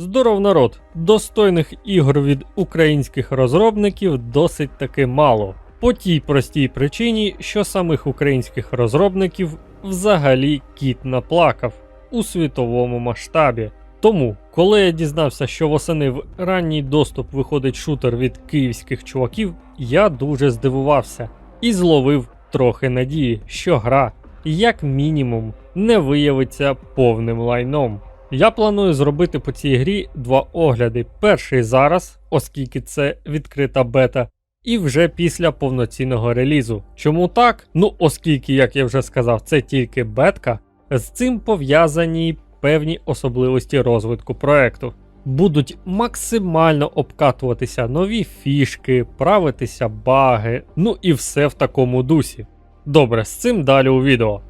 Здоров народ! Достойних ігор від українських розробників досить таки мало. По тій простій причині, що самих українських розробників взагалі кіт наплакав у світовому масштабі. Тому, коли я дізнався, що восени в ранній доступ виходить шутер від київських чуваків, я дуже здивувався і зловив трохи надії, що гра, як мінімум, не виявиться повним лайном. Я планую зробити по цій грі два огляди. Перший зараз, оскільки це відкрита бета, і вже після повноцінного релізу. Чому так? Ну, оскільки, як я вже сказав, це тільки бетка, з цим пов'язані певні особливості розвитку проекту. Будуть максимально обкатуватися нові фішки, правитися баги, ну і все в такому дусі. Добре, з цим далі у відео.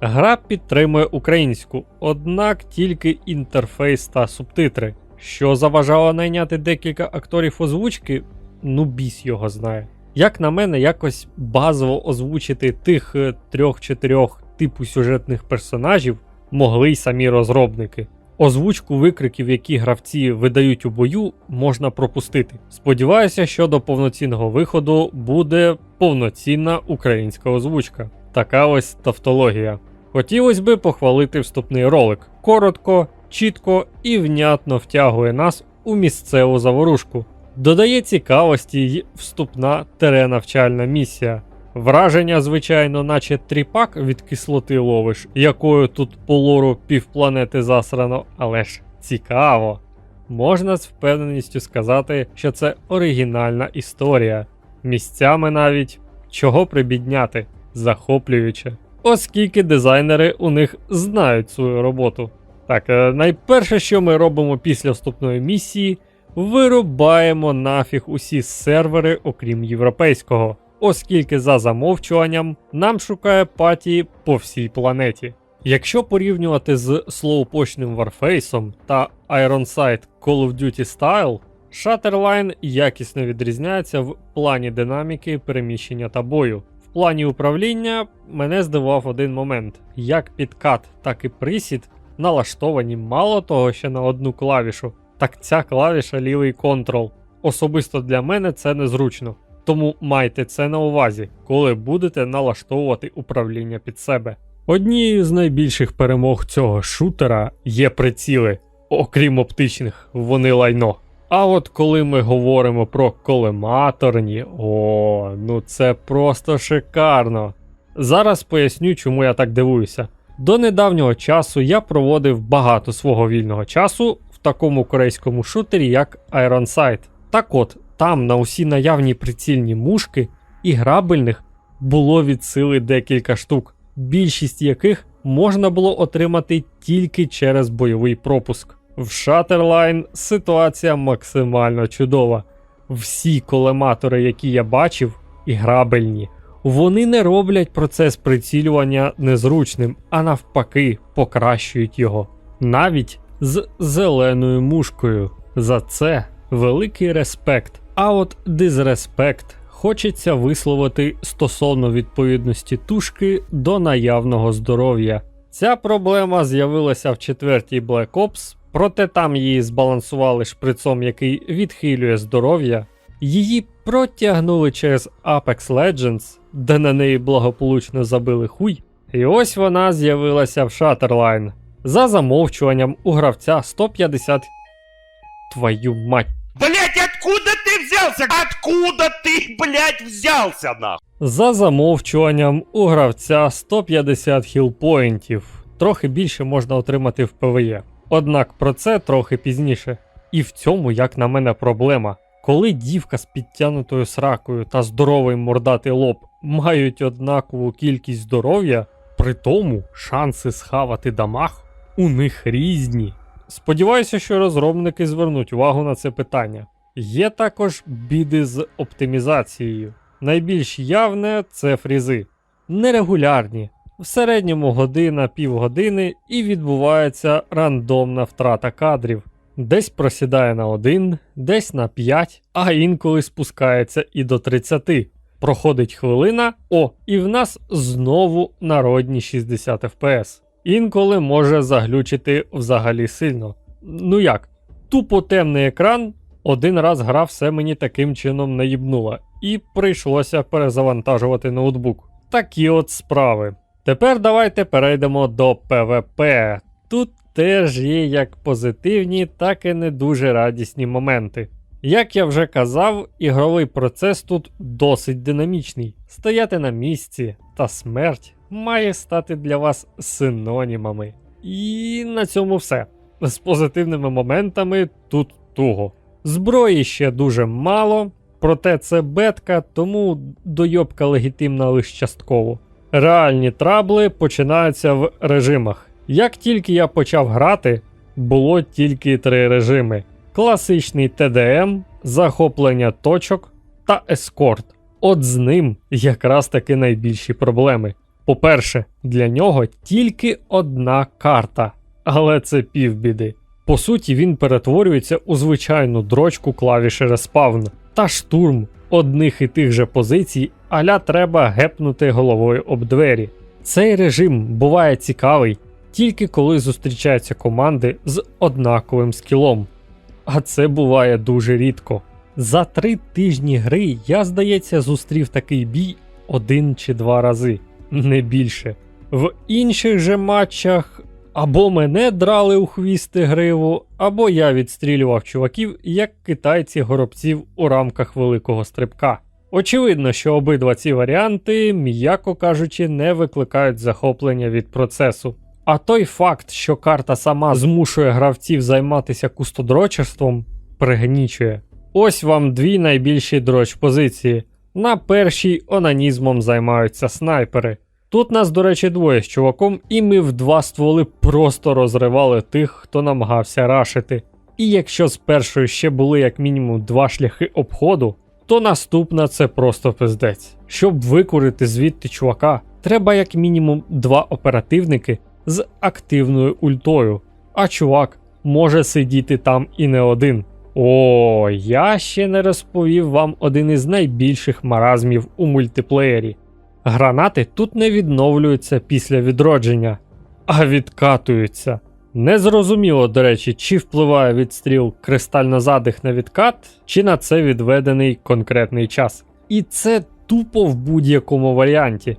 Гра підтримує українську, однак тільки інтерфейс та субтитри. Що заважало найняти декілька акторів озвучки, ну біс його знає. Як на мене, якось базово озвучити тих е, трьох-чотирьох типу сюжетних персонажів могли й самі розробники. Озвучку викриків, які гравці видають у бою, можна пропустити. Сподіваюся, що до повноцінного виходу буде повноцінна українська озвучка. Така ось тавтологія. Хотілося би похвалити вступний ролик. Коротко, чітко і внятно втягує нас у місцеву заворушку. Додає цікавості й вступна тере-навчальна місія. Враження, звичайно, наче тріпак від кислоти ловиш, якою тут по лору півпланети засрано, але ж цікаво. Можна з впевненістю сказати, що це оригінальна історія. Місцями навіть чого прибідняти, захоплююче. Оскільки дизайнери у них знають свою роботу. Так, е, найперше, що ми робимо після вступної місії, вирубаємо нафіг усі сервери, окрім європейського, оскільки за замовчуванням нам шукає патії по всій планеті. Якщо порівнювати з слоупочним Warface та Ironside Call of Duty Style, Shutterline якісно відрізняється в плані динаміки переміщення та бою. В плані управління мене здивував один момент: як підкат, так і присід налаштовані мало того, що на одну клавішу, так ця клавіша лівий контрол. Особисто для мене це незручно. Тому майте це на увазі, коли будете налаштовувати управління під себе. Однією з найбільших перемог цього шутера є приціли, окрім оптичних, вони лайно. А от коли ми говоримо про колематорні, о, ну це просто шикарно. Зараз поясню, чому я так дивуюся. До недавнього часу я проводив багато свого вільного часу в такому корейському шутері, як Iron Sight. Так от, там на усі наявні прицільні мушки і грабельних було від сили декілька штук, більшість яких можна було отримати тільки через бойовий пропуск. В Shutterline ситуація максимально чудова. Всі колематори, які я бачив, і грабельні. Вони не роблять процес прицілювання незручним, а навпаки, покращують його. Навіть з зеленою мушкою. За це великий респект. А от дизреспект хочеться висловити стосовно відповідності тушки до наявного здоров'я. Ця проблема з'явилася в четвертій Black Ops, проте там її збалансували шприцом, який відхилює здоров'я. Її протягнули через Apex Legends, де на неї благополучно забили хуй. І ось вона з'явилася в Shutterline. За замовчуванням у гравця 150. Твою мать. Блять, откуда ты взялся? Откуда ты, блять, взялся, нахуй? За замовчуванням у гравця 150 хілпоінтів. Трохи більше можна отримати в ПВЕ. Однак про це трохи пізніше. І в цьому, як на мене, проблема. Коли дівка з підтянутою сракою та здоровий мордатий лоб мають однакову кількість здоров'я, при тому шанси схавати дамаг у них різні. Сподіваюся, що розробники звернуть увагу на це питання. Є також біди з оптимізацією. Найбільш явне це фрізи. Нерегулярні. В середньому година півгодини і відбувається рандомна втрата кадрів. Десь просідає на 1, десь на 5, а інколи спускається і до 30. Проходить хвилина, о, і в нас знову народні 60 FPS. Інколи може заглючити взагалі сильно. Ну як? тупо темний екран. Один раз гра все мені таким чином наїбнула, і прийшлося перезавантажувати ноутбук. Такі от справи. Тепер давайте перейдемо до ПВП. Тут теж є як позитивні, так і не дуже радісні моменти. Як я вже казав, ігровий процес тут досить динамічний. Стояти на місці та смерть має стати для вас синонімами. І на цьому все. З позитивними моментами тут туго. Зброї ще дуже мало, проте це бетка, тому дойобка легітимна лише частково. Реальні трабли починаються в режимах. Як тільки я почав грати, було тільки три режими: класичний ТДМ, захоплення точок та ескорт. От з ним якраз таки найбільші проблеми. По-перше, для нього тільки одна карта, але це півбіди. По суті, він перетворюється у звичайну дрочку клавіші респавн та штурм одних і тих же позицій, аля треба гепнути головою об двері. Цей режим буває цікавий тільки коли зустрічаються команди з однаковим скілом. А це буває дуже рідко. За три тижні гри я, здається, зустрів такий бій один чи два рази, не більше. В інших же матчах або мене драли у хвісти гриву, або я відстрілював чуваків, як китайці горобців у рамках великого стрибка. Очевидно, що обидва ці варіанти, м'яко кажучи, не викликають захоплення від процесу. А той факт, що карта сама змушує гравців займатися кустодрочерством, пригнічує. Ось вам дві найбільші дроч позиції. На першій онанізмом займаються снайпери. Тут нас, до речі, двоє з чуваком, і ми в два стволи просто розривали тих, хто намагався рашити. І якщо з першої ще були як мінімум два шляхи обходу, то наступна це просто пиздець. Щоб викурити звідти чувака, треба як мінімум два оперативники з активною ультою. А чувак може сидіти там і не один. О, я ще не розповів вам один із найбільших маразмів у мультиплеєрі. Гранати тут не відновлюються після відродження, а відкатуються. Незрозуміло, до речі, чи впливає відстріл кристальнозадих на відкат, чи на це відведений конкретний час. І це тупо в будь-якому варіанті.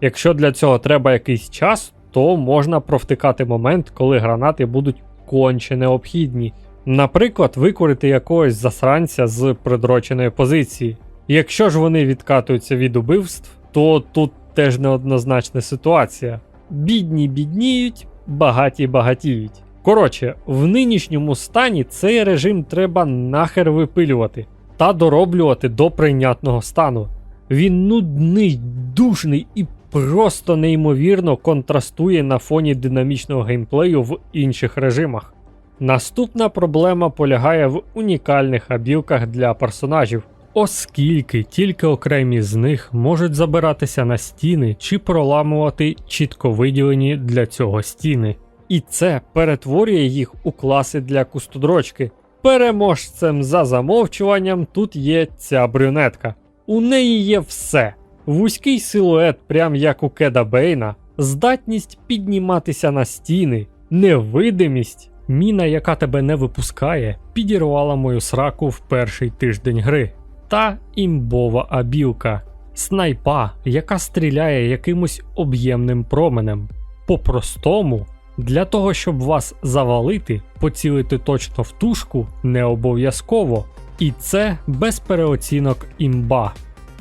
Якщо для цього треба якийсь час, то можна провтикати момент, коли гранати будуть конче необхідні. Наприклад, викурити якогось засранця з придроченої позиції. Якщо ж вони відкатуються від убивств, то тут теж неоднозначна ситуація. Бідні бідніють, багаті багатіють. Коротше, в нинішньому стані цей режим треба нахер випилювати та дороблювати до прийнятного стану. Він нудний, душний і просто неймовірно контрастує на фоні динамічного геймплею в інших режимах. Наступна проблема полягає в унікальних абілках для персонажів, оскільки тільки окремі з них можуть забиратися на стіни чи проламувати чітко виділені для цього стіни. І це перетворює їх у класи для кустодрочки. Переможцем за замовчуванням тут є ця брюнетка. У неї є все: вузький силует, прям як у Кеда Бейна, здатність підніматися на стіни, невидимість. Міна, яка тебе не випускає, підірвала мою сраку в перший тиждень гри. Та імбова абілка, снайпа, яка стріляє якимось об'ємним променем. По-простому, для того, щоб вас завалити, поцілити точно в тушку не обов'язково. І це без переоцінок імба.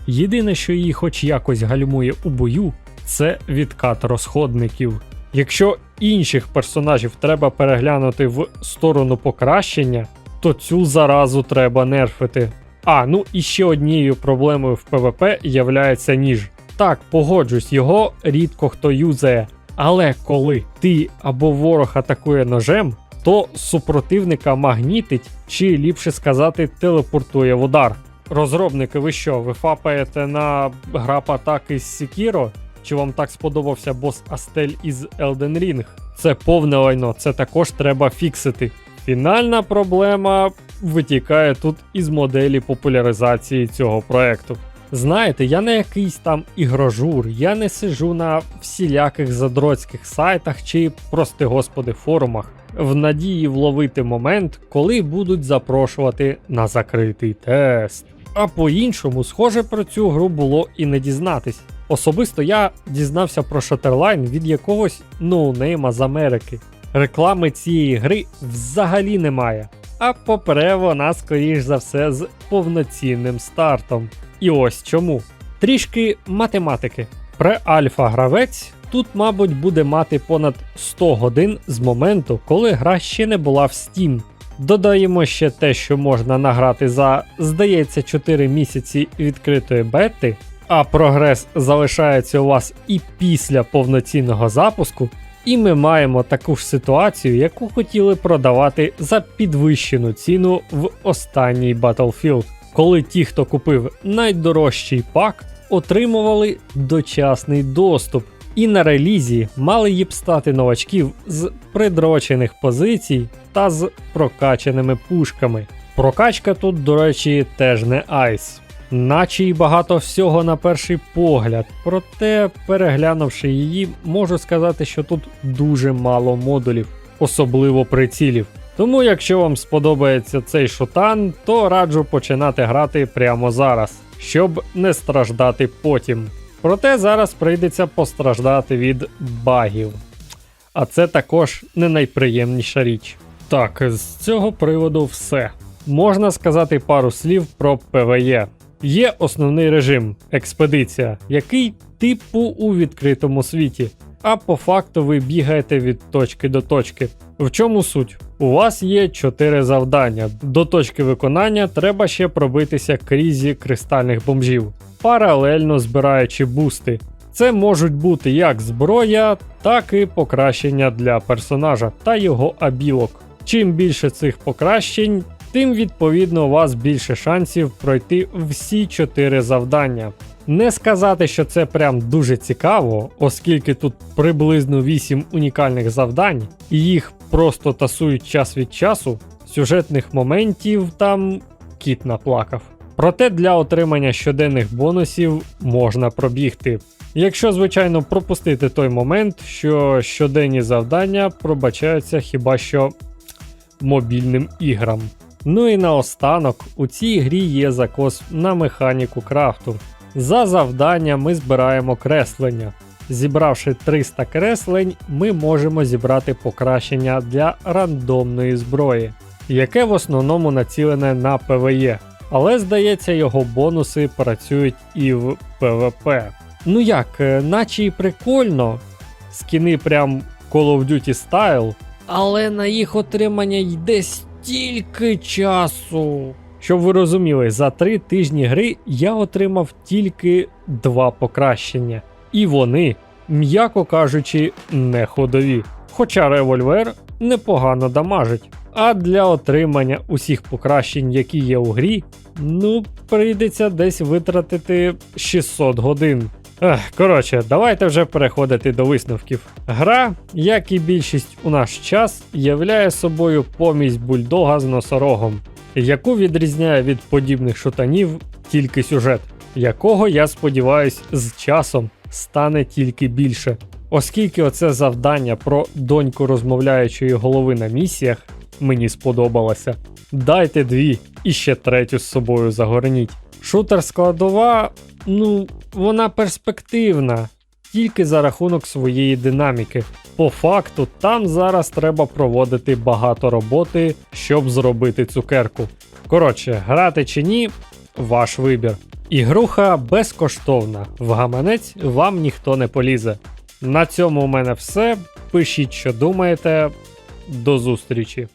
Єдине, що її хоч якось гальмує у бою, це відкат розходників. Якщо інших персонажів треба переглянути в сторону покращення, то цю заразу треба нерфити. А, ну і ще однією проблемою в ПВП являється ніж. Так, погоджусь, його рідко хто юзає. Але коли ти або ворог атакує ножем, то супротивника магнітить, чи ліпше сказати, телепортує в удар. Розробники, ви що, ви фапаєте на грап атаки з Sekiro? Чи вам так сподобався бос Астель із Elden Ring? Це повне лайно, це також треба фіксити. Фінальна проблема витікає тут із моделі популяризації цього проекту. Знаєте, я не якийсь там ігрожур, я не сижу на всіляких задроцьких сайтах чи, прости господи, форумах. в надії вловити момент, коли будуть запрошувати на закритий тест. А по-іншому, схоже, про цю гру було і не дізнатись. Особисто я дізнався про Shutterline від якогось ноунейма з Америки. Реклами цієї гри взагалі немає. А попере вона, скоріш за все, з повноцінним стартом. І ось чому. Трішки математики. Преальфа гравець тут, мабуть, буде мати понад 100 годин з моменту, коли гра ще не була в Steam. Додаємо ще те, що можна награти за, здається, 4 місяці відкритої бети, а прогрес залишається у вас і після повноцінного запуску. І ми маємо таку ж ситуацію, яку хотіли продавати за підвищену ціну в останній Battlefield, коли ті, хто купив найдорожчий пак, отримували дочасний доступ. І на релізі мали їб стати новачків з придрочених позицій та з прокачаними пушками. Прокачка тут, до речі, теж не айс. Наче й багато всього на перший погляд, проте, переглянувши її, можу сказати, що тут дуже мало модулів, особливо прицілів. Тому, якщо вам сподобається цей шутан, то раджу починати грати прямо зараз, щоб не страждати потім. Проте зараз прийдеться постраждати від багів. А це також не найприємніша річ. Так, з цього приводу все. Можна сказати пару слів про ПВЕ. Є основний режим експедиція, який типу у відкритому світі. А по факту ви бігаєте від точки до точки. В чому суть? У вас є 4 завдання. До точки виконання треба ще пробитися крізь кристальних бомжів, паралельно збираючи бусти. Це можуть бути як зброя, так і покращення для персонажа та його абілок. Чим більше цих покращень, тим відповідно у вас більше шансів пройти всі 4 завдання. Не сказати, що це прям дуже цікаво, оскільки тут приблизно 8 унікальних завдань, і їх просто тасують час від часу. Сюжетних моментів там кіт наплакав. Проте для отримання щоденних бонусів можна пробігти. Якщо, звичайно, пропустити той момент, що щоденні завдання пробачаються хіба що мобільним іграм. Ну і наостанок, у цій грі є закос на механіку крафту. За завдання ми збираємо креслення. Зібравши 300 креслень, ми можемо зібрати покращення для рандомної зброї, яке в основному націлене на ПВЕ. Але здається, його бонуси працюють і в ПВП. Ну як, е, наче й прикольно, скіни прям Call of Duty Style, але на їх отримання йде стільки часу. Щоб ви розуміли, за три тижні гри я отримав тільки два покращення, і вони, м'яко кажучи, не ходові. Хоча револьвер непогано дамажить. А для отримання усіх покращень, які є у грі, ну, прийдеться десь витратити 600 годин. Коротше, давайте вже переходити до висновків. Гра, як і більшість у наш час, являє собою помість бульдога з носорогом, яку відрізняє від подібних шутанів тільки сюжет, якого, я сподіваюсь, з часом стане тільки більше. Оскільки оце завдання про доньку розмовляючої голови на місіях мені сподобалося. Дайте дві і ще третю з собою загорніть. Шутер складова, ну, вона перспективна, тільки за рахунок своєї динаміки. По факту, там зараз треба проводити багато роботи, щоб зробити цукерку. Коротше, грати чи ні, ваш вибір. Ігруха безкоштовна, в гаманець вам ніхто не полізе. На цьому у мене все. Пишіть, що думаєте. До зустрічі!